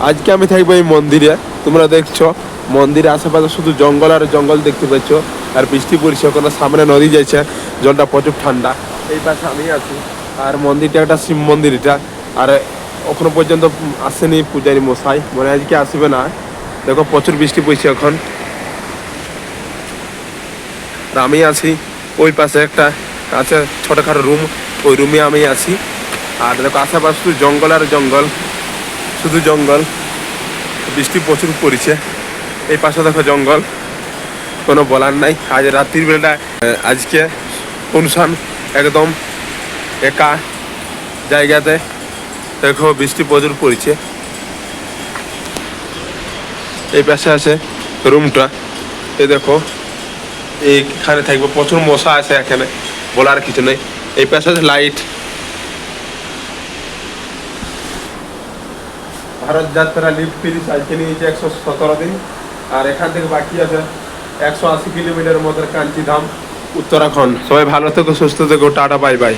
আজকে আমি থাকব এই মন্দিরে। তোমরা দেখছ, মন্দিরের আশেপাশে শুধু জঙ্গল আর জঙ্গল দেখতে পাচ্ছ। আর বৃষ্টি পড়ছে ওখানে সামনে নদী যাচ্ছে, জলটা প্রচুর ঠান্ডা। এই পাশে আমি আছি। আর মন্দিরটা একটা শিব মন্দির এটা। আর ওখানে পর্যন্ত আসেনি পূজারি মশাই। মনে আজকে আসবে না। দেখো, প্রচুর বৃষ্টি পড়ছে এখন। আর আমি আছি ওই পাশে একটা আছে ছোটখাটো রুম। ওই রুমে আমি আছি। আর দেখো, আশেপাশে শুধু জঙ্গল আর জঙ্গল। শুধু জঙ্গল, বৃষ্টি প্রচুর পড়ছে। এই পাশে দেখো জঙ্গল, কোনো বলার নাই। আজ রাত্রির বেলা আজকে অনুষ্ঠান একদম একা জায়গাতে। দেখো বৃষ্টি প্রচুর পড়ছে। এই পাশে আছে রুমটা। এই দেখো, এইখানে থাকবে। প্রচুর মশা আছে এখানে, বলার কিছু নেই। এই পাশে আছে লাইট ভারত যাত্রা লিপ ফিরিস আজকে নিয়েছে একশো সতেরো দিন। আর এখান থেকে বাকি আছে একশো আশি কিলোমিটার মতো কাঞ্চিধাম, উত্তরাখণ্ড। সবাই ভালো থেকো, সুস্থ থেকো, টাটা, বাই বাই।